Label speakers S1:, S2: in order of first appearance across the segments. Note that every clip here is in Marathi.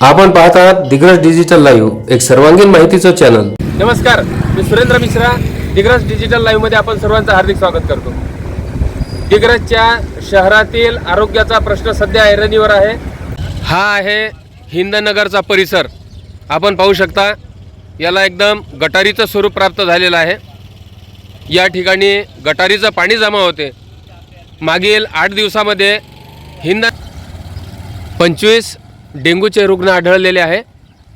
S1: आपण पाहत आहात दिग्रस डिजिटल लाईव्ह एक सर्वांगीण माहितीचं चॅनल
S2: नमस्कार मी सुरेंद्र मिश्रा. दिग्रस डिजिटल लाईव्हमध्ये आपण सर्वांचं हार्दिक स्वागत करतो. दिग्रसच्या शहरातील आरोग्याचा प्रश्न सध्या ऐरणीवर आहे. हा आहे हिंदनगरचा परिसर. आपण पाहू शकता याला एकदम गटारीचं स्वरूप प्राप्त झालेलं आहे. या ठिकाणी गटारीचं पाणी जमा होते. मागील आठ दिवसामध्ये हिंद पंचवीस डेंग्यूचे रुग्ण आढळलेले आहे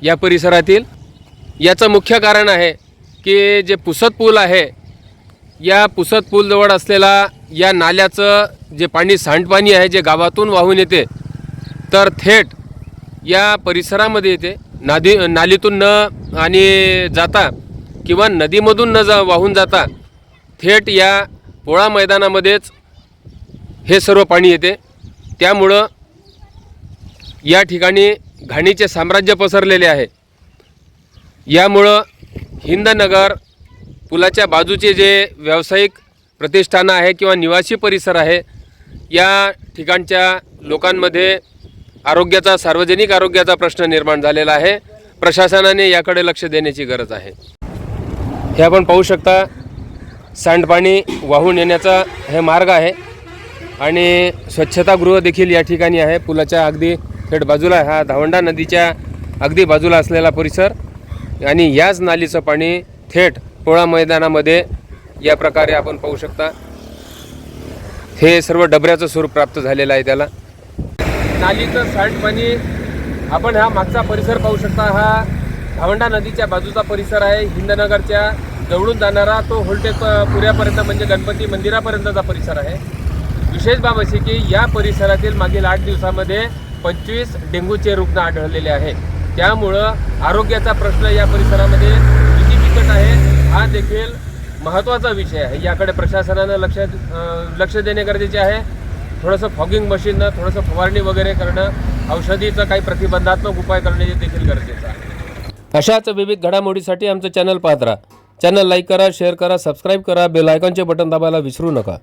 S2: या परिसरातील. याचं मुख्य कारण आहे की जे पुसत पूल आहे या पुसत पूलजवळ असलेला या नाल्याचं जे पाणी सांडपाणी आहे जे गावातून वाहून येते तर थेट या परिसरामध्ये येते. नादी नालीतून न आणि जाता किंवा नदीमधून न जा वाहून जाता थेट या पोळा मैदानामध्येच हे सर्व पाणी येते. त्यामुळं या ठिकाणी घाणीचे साम्राज्य पसरलेले आहे. यामुळं हिंदनगर पुलाच्या बाजूचे जे व्यावसायिक प्रतिष्ठानं आहे किंवा निवासी परिसर आहे या ठिकाणच्या लोकांमध्ये आरोग्याचा सार्वजनिक आरोग्याचा प्रश्न निर्माण झालेला आहे. प्रशासनाने याकडे लक्ष देण्याची गरज आहे. हे आपण पाहू शकता सांडपाणी वाहून येण्याचा हे मार्ग आहे आणि स्वच्छतागृह देखील या ठिकाणी आहे. पुलाच्या अगदी थेट बाजूला हा धावंडा नदीच्या अगदी बाजूला असलेला परिसर आणि याच नालीचं पाणी थेट पोळा मैदानामध्ये या प्रकारे आपण पाहू शकता. हे सर्व डबऱ्याचं स्वरूप प्राप्त झालेलं आहे त्याला. नालीचं सांडपाणी आपण हा मागचा परिसर पाहू शकता. हा धावंडा नदीच्या बाजूचा परिसर आहे. हिंदनगरच्या जवळून जाणारा तो होलटेक पुऱ्यापर्यंत म्हणजे गणपती मंदिरापर्यंतचा परिसर आहे. विशेष बाब अशी की या परिसरातील मागील आठ दिवसामध्ये पंचवीस डेंग्यूचे रुग्ण आढळलेले आहे. त्यामुळं आरोग्याचा प्रश्न या परिसरामध्ये किती बिकट आहे हा देखील महत्त्वाचा विषय आहे. याकडे प्रशासनानं लक्ष लक्ष देणे गरजेचे आहे. थोडंसं फॉगिंग मशीननं थोडंसं फवारणी वगैरे करणं औषधीचं काही प्रतिबंधात्मक उपाय करणे देखील गरजेचं आहे. अशाच विविध घडामोडीसाठी आमचं चॅनल पाहत राहा. चॅनल लाईक करा शेअर करा सबस्क्राईब करा बेल आयकॉनचे बटन दाबायला विसरू नका.